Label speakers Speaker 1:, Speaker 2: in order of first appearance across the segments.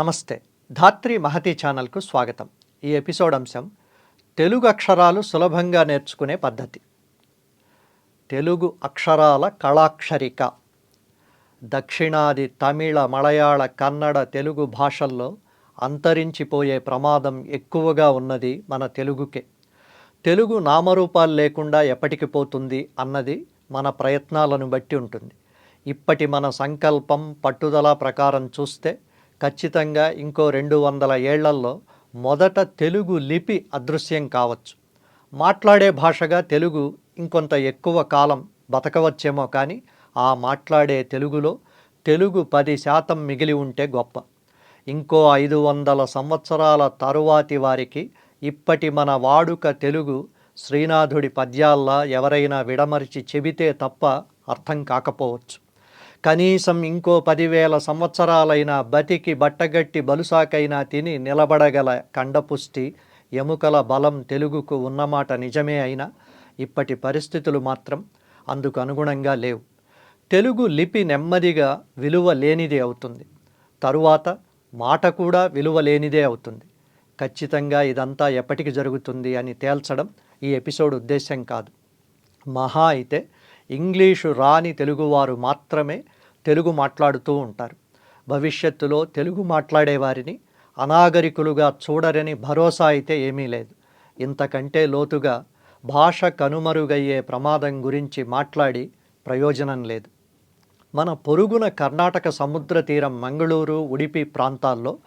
Speaker 1: నమస్తే. ధాత్రి మహతి ఛానల్కు స్వాగతం. ఈ ఎపిసోడ్ అంశం తెలుగు అక్షరాలు సులభంగా నేర్చుకునే పద్ధతి. తెలుగు అక్షరాల కళాక్షరిక. దక్షిణాది తమిళ మలయాళ కన్నడ తెలుగు భాషల్లో అంతరించిపోయే ప్రమాదం ఎక్కువగా ఉన్నది మన తెలుగుకే. తెలుగు నామరూపాలు లేకుండా ఎప్పటికి పోతుంది అన్నది మన ప్రయత్నాలను బట్టి ఉంటుంది. ఇప్పటి మన సంకల్పం పట్టుదల ప్రకారం చూస్తే ఖచ్చితంగా ఇంకో రెండు వందల ఏళ్ళలో మొదట తెలుగు లిపి అదృశ్యం కావచ్చు. మాట్లాడే భాషగా తెలుగు ఇంకొంత ఎక్కువ కాలం బతకవచ్చేమో కానీ ఆ మాట్లాడే తెలుగులో తెలుగు పది శాతం మిగిలి ఉంటే గొప్ప. ఇంకో ఐదు వందల సంవత్సరాల తరువాతి వారికి ఇప్పటి మన వాడుక తెలుగు శ్రీనాథుడి పద్యాల్లా ఎవరైనా విడమరిచి చెబితే తప్ప అర్థం కాకపోవచ్చు. కనీసం ఇంకో పదివేల సంవత్సరాలైనా బతికి బట్టగట్టి బలుసాకైనా తిని నిలబడగల కండపుష్టి ఎముకల బలం తెలుగుకు ఉన్నమాట నిజమే అయినా ఇప్పటి పరిస్థితులు మాత్రం అందుకు అనుగుణంగా లేవు. తెలుగు లిపి నెమ్మదిగా విలువ లేనిదే అవుతుంది. తరువాత మాట కూడా విలువ లేనిదే అవుతుంది. ఖచ్చితంగా ఇదంతా ఎప్పటికి జరుగుతుంది అని తేల్చడం ఈ ఎపిసోడ్ ఉద్దేశం కాదు. మహా అయితే ఇంగ్లీషు రాని తెలుగువారు మాత్రమే తెలుగు మాట్లాడుతూ ఉంటారు. భవిష్యత్తులో తెలుగు మాట్లాడేవారిని అనాగరికులుగా చూడరని భరోసా అయితే ఏమీ లేదు. ఇంతకంటే లోతుగా భాష కనుమరుగయ్యే ప్రమాదం గురించి మాట్లాడి ప్రయోజనం లేదు. మన పొరుగున కర్ణాటక సముద్ర తీరం మంగళూరు ఉడిపి ప్రాంతాల్లో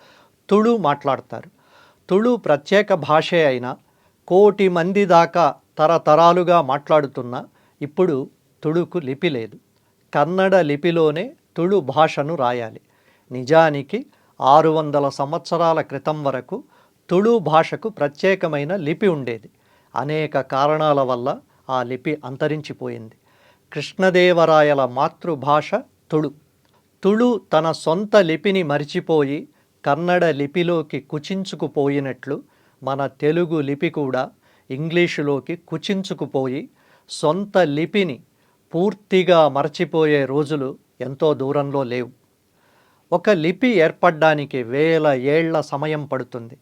Speaker 1: తుళు మాట్లాడతారు. తుళు ప్రత్యేక భాషే అయినా కోటి మంది దాకా తరతరాలుగా మాట్లాడుతున్న ఇప్పుడు తుళుకు లిపి లేదు. కన్నడ లిపిలోనే తుళు భాషను రాయాలి. నిజానికి ఆరు వందల సంవత్సరాల క్రితం వరకు తుళు భాషకు ప్రత్యేకమైన లిపి ఉండేది. అనేక కారణాల వల్ల ఆ లిపి అంతరించిపోయింది. కృష్ణదేవరాయల మాతృభాష తుళు తుళు తన సొంత లిపిని మరిచిపోయి కన్నడ లిపిలోకి కుచించుకుపోయినట్లు మన తెలుగు లిపి కూడా ఇంగ్లీషులోకి కుచించుకుపోయి సొంత లిపిని పూర్తిగా మరచిపోయే రోజులు ఎంతో దూరంలో లేవు. ఒక లిపి ఏర్పడ్డానికి వేల ఏళ్ళ సమయం పడుతుంది.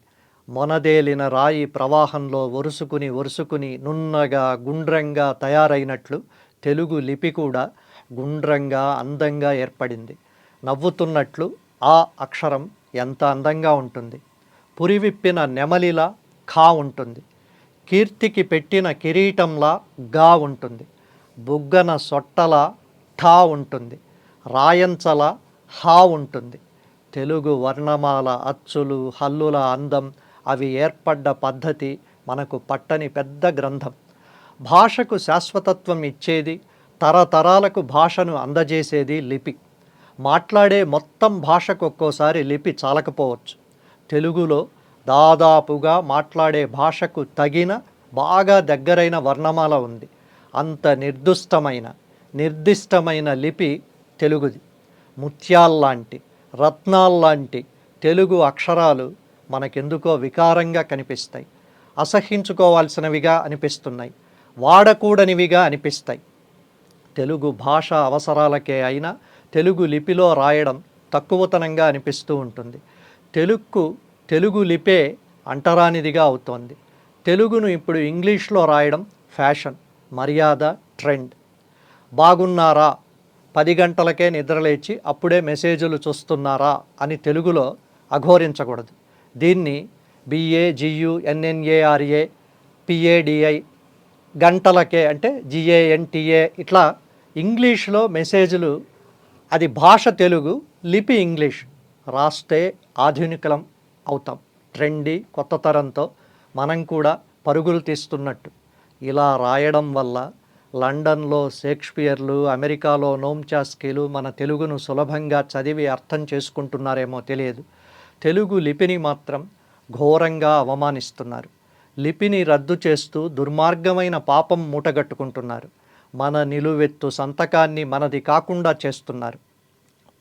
Speaker 1: మొనదేలిన రాయి ప్రవాహంలో ఒరుసుకుని ఒరుసుకుని నున్నగా గుండ్రంగా తయారైనట్లు తెలుగు లిపి కూడా గుండ్రంగా అందంగా ఏర్పడింది. నవ్వుతున్నట్లు ఆ అక్షరం ఎంత అందంగా ఉంటుంది. పురివిప్పిన నెమలిలా ఖా ఉంటుంది. కీర్తికి పెట్టిన కిరీటంలా గా ఉంటుంది. బుగ్గన సొట్టల ఠా ఉంటుంది. రాయంచల హా ఉంటుంది. తెలుగు వర్ణమాల అచ్చులు హల్లుల అందం అవి ఏర్పడ్డ పద్ధతి మనకు పట్టని పెద్ద గ్రంథం. భాషకు శాశ్వతత్వం ఇచ్చేది తరతరాలకు భాషను అందజేసేది లిపి. మాట్లాడే మొత్తం భాషకు ఒక్కోసారి లిపి చాలకపోవచ్చు. తెలుగులో దాదాపుగా మాట్లాడే భాషకు తగిన బాగా దగ్గరైన వర్ణమాల ఉంది. అంత నిర్దుష్టమైన నిర్దిష్టమైన లిపి తెలుగుది. ముత్యాల్లాంటి రత్నాల్లాంటి తెలుగు అక్షరాలు మనకెందుకో వికారంగా కనిపిస్తాయి. అసహించుకోవాల్సినవిగా అనిపిస్తున్నాయి. వాడకూడనివిగా అనిపిస్తాయి. తెలుగు భాష అవసరాలకే అయినా తెలుగు లిపిలో రాయడం తక్కువతనంగా అనిపిస్తూ ఉంటుంది. తెలుగుకు తెలుగు లిపే అంటరానిదిగా అవుతోంది. తెలుగును ఇప్పుడు ఇంగ్లీష్లో రాయడం ఫ్యాషన్. మర్యాద ట్రెండ్. బాగున్నారా? పది గంటలకే నిద్రలేచి అప్పుడే మెసేజ్లు చూస్తున్నారా అని తెలుగులో అఘోరించకూడదు. దీన్ని బిఏ జియు ఎన్ఎన్ఏఆర్ఏ పిఏడిఐ గంటలకే అంటే జిఏఎన్టీఏ ఇట్లా ఇంగ్లీష్లో మెసేజ్లు అది భాష తెలుగు లిపి ఇంగ్లీష్ రాస్తే ఆధునికలం అవుతాం. ట్రెండీ కొత్త తరంతో మనం కూడా పరుగులు తీస్తున్నట్టు. ఇలా రాయడం వల్ల లండన్లో షేక్స్పియర్లు అమెరికాలో నోమ్చాస్కీలు మన తెలుగును సులభంగా చదివి అర్థం చేసుకుంటున్నారేమో తెలియదు. తెలుగు లిపిని మాత్రం ఘోరంగా అవమానిస్తున్నారు. లిపిని రద్దు చేస్తూ దుర్మార్గమైన పాపం మూటగట్టుకుంటున్నారు. మన నిలువెత్తు సంతకాన్ని మనది కాకుండా చేస్తున్నారు.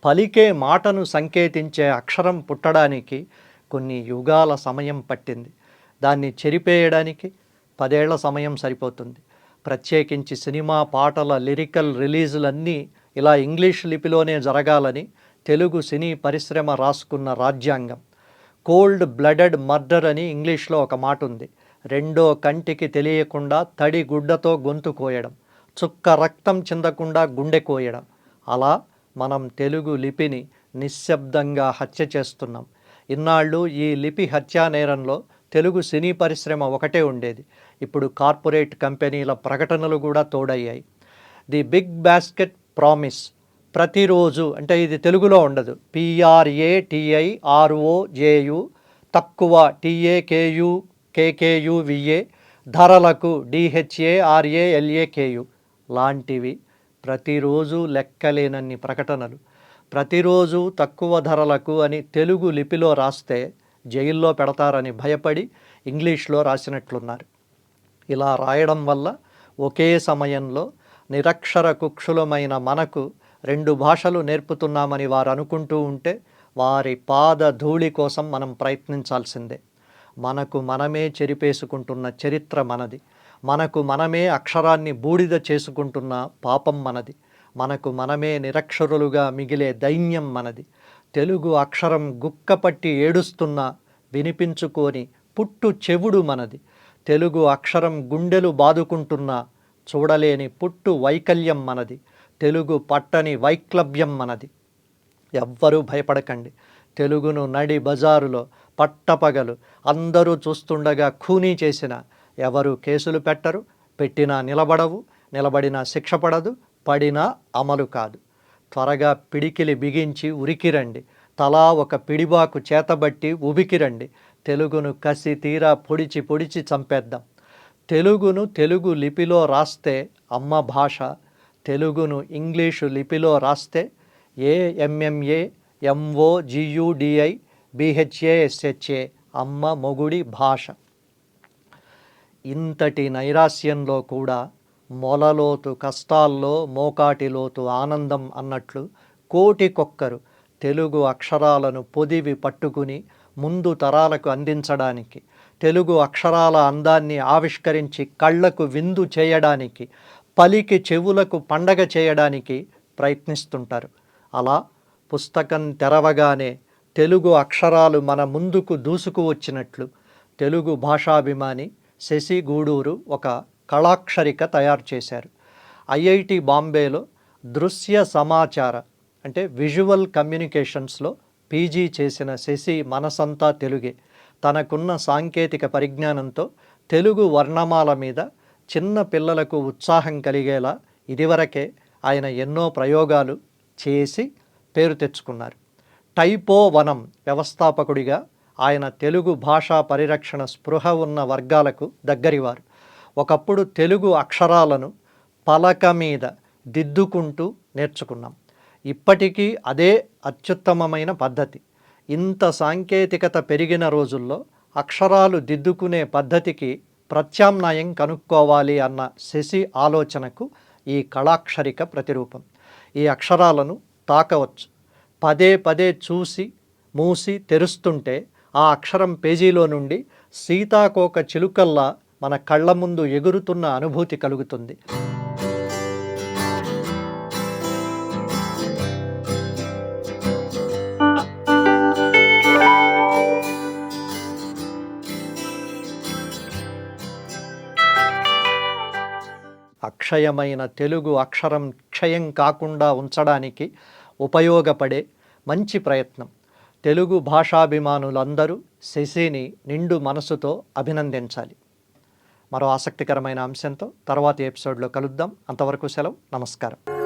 Speaker 1: పలికే మాటను సంకేతించే అక్షరం పుట్టడానికి కొన్ని యుగాల సమయం పట్టింది. దాన్ని చెరిపేయడానికి పదేళ్ళ సమయం సరిపోతుంది. ప్రత్యేకించి సినిమా పాటల లిరికల్ రిలీజులన్నీ ఇలా ఇంగ్లీష్ లిపిలోనే జరగాలని తెలుగు సినీ పరిశ్రమ రాసుకున్న రాజ్యాంగం. కోల్డ్ బ్లడెడ్ మర్డర్ అని ఇంగ్లీష్లో ఒక మాట ఉంది రెండో కంటికి తెలియకుండా తడి గుడ్డతో గొంతు కోయడం చుక్క రక్తం చిందకుండా గుండె కోయడం. అలా మనం తెలుగు లిపిని నిశ్శబ్దంగా హత్య చేస్తున్నాం. ఇన్నాళ్ళు ఈ లిపి హత్యా నేరంలో తెలుగు సినీ పరిశ్రమ ఒకటే ఉండేది. ఇప్పుడు కార్పొరేట్ కంపెనీల ప్రకటనలు కూడా తోడయ్యాయి. ది బిగ్ బాస్కెట్ ప్రామిస్ ప్రతిరోజు అంటే ఇది తెలుగులో ఉండదు. పిఆర్ఏ టిఐ ఆర్ఓ జేయు తక్కువ టిఏకేయు కేకేయువిఏ ధరలకు డిహెచ్ఏ ఆర్ఏ ఎల్ఏకేయు లాంటివి. ప్రతిరోజు లెక్కలేనన్ని ప్రకటనలు. ప్రతిరోజు తక్కువ ధరలకు అని తెలుగు లిపిలో రాస్తే జైల్లో పెడతారని భయపడి ఇంగ్లీష్లో రాసినట్లున్నారు. ఇలా రాయడం వల్ల ఒకే సమయంలో నిరక్షర కుక్షులమైన మనకు రెండు భాషలు నేర్పుతున్నామని వారు అనుకుంటూ ఉంటే వారి పాద ధూళి కోసం మనం ప్రయత్నించాల్సిందే. మనకు మనమే చెరిపేసుకుంటున్న చరిత్ర మనది. మనకు మనమే అక్షరాన్ని బూడిద చేసుకుంటున్న పాపం మనది. మనకు మనమే నిరక్షరులుగా మిగిలే దైన్యం మనది. తెలుగు అక్షరం గుక్కపట్టి ఏడుస్తున్నా వినిపించుకొని పుట్టు చెవుడు మనది. తెలుగు అక్షరం గుండెలు బాదుకుంటున్నా చూడలేని పుట్టు వైకల్యం మనది. తెలుగు పట్టని వైక్లభ్యం మనది. ఎవ్వరూ భయపడకండి. తెలుగును నడి బజారులో పట్టపగలు అందరూ చూస్తుండగా ఖూనీ చేసిన ఎవరు కేసులు పెట్టరు. పెట్టినా నిలబడవు. నిలబడినా శిక్ష పడదు. పడినా అమలు కాదు. త్వరగా పిడికిలి బిగించి ఉరికిరండి. తలా ఒక పిడిబాకు చేతబట్టి ఉబికిరండి. తెలుగును కసి తీరా పొడిచి పొడిచి చంపేద్దాం. తెలుగును తెలుగు లిపిలో రాస్తే అమ్మ భాష తెలుగును ఇంగ్లీషు లిపిలో రాస్తే ఏఎంఎంఏ ఎంఓ జియుడిఐ బిహెచ్ఏఎస్హెచ్ఏ అమ్మ మొగుడి భాష. ఇంతటి నైరాస్యంలో కూడా మొలలోతు కష్టాల్లో మోకాటిలోతు ఆనందం అన్నట్లు కోటికొక్కరు తెలుగు అక్షరాలను పొదివి పట్టుకుని ముందు తరాలకు అందించడానికి తెలుగు అక్షరాల అందాన్ని ఆవిష్కరించి కళ్ళకు విందు చేయడానికి పలికి చెవులకు పండగ చేయడానికి ప్రయత్నిస్తుంటారు. అలా పుస్తకం తెరవగానే తెలుగు అక్షరాలు మన ముందుకు దూసుకు వచ్చినట్లు తెలుగు భాషాభిమాని శశి గూడూరు ఒక కళాక్షరిక తయారు చేశారు. ఐఐటి బాంబేలో దృశ్య సమాచార అంటే విజువల్ కమ్యూనికేషన్స్లో పీజీ చేసిన శశి మనసంతా తెలుగే. తనకున్న సాంకేతిక పరిజ్ఞానంతో తెలుగు వర్ణమాల మీద చిన్న పిల్లలకు ఉత్సాహం కలిగేలా ఇదివరకే ఆయన ఎన్నో ప్రయోగాలు చేసి పేరు తెచ్చుకున్నారు. టైపో వనం వ్యవస్థాపకుడిగా ఆయన తెలుగు భాషా పరిరక్షణ స్పృహ ఉన్న వర్గాలకు దగ్గరివారు. ఒకప్పుడు తెలుగు అక్షరాలను పలక మీద దిద్దుకుంటూ నేర్చుకున్నాం. ఇప్పటికీ అదే అత్యుత్తమమైన పద్ధతి. ఇంత సాంకేతికత పెరిగిన రోజుల్లో అక్షరాలు దిద్దుకునే పద్ధతికి ప్రత్యామ్నాయం కనుక్కోవాలి అన్న శశి ఆలోచనకు ఈ కళాక్షరిక ప్రతిరూపం. ఈ అక్షరాలను తాకవచ్చు. పదే పదే చూసి మూసి తెరుస్తుంటే ఆ అక్షరం పేజీలో నుండి సీతాకోక చిలుకల్లా మన కళ్ళ ముందు ఎగురుతున్న అనుభూతి కలుగుతుంది. అక్షయమైన తెలుగు అక్షరం క్షయం కాకుండా ఉంచడానికి ఉపయోగపడే మంచి ప్రయత్నం. తెలుగు భాషాభిమానులందరూ శశిని నిండు మనసుతో అభినందించాలి. మరో ఆసక్తికరమైన అంశంతో తర్వాతి ఎపిసోడ్లో కలుద్దాం. అంతవరకు సెలవు. నమస్కారం.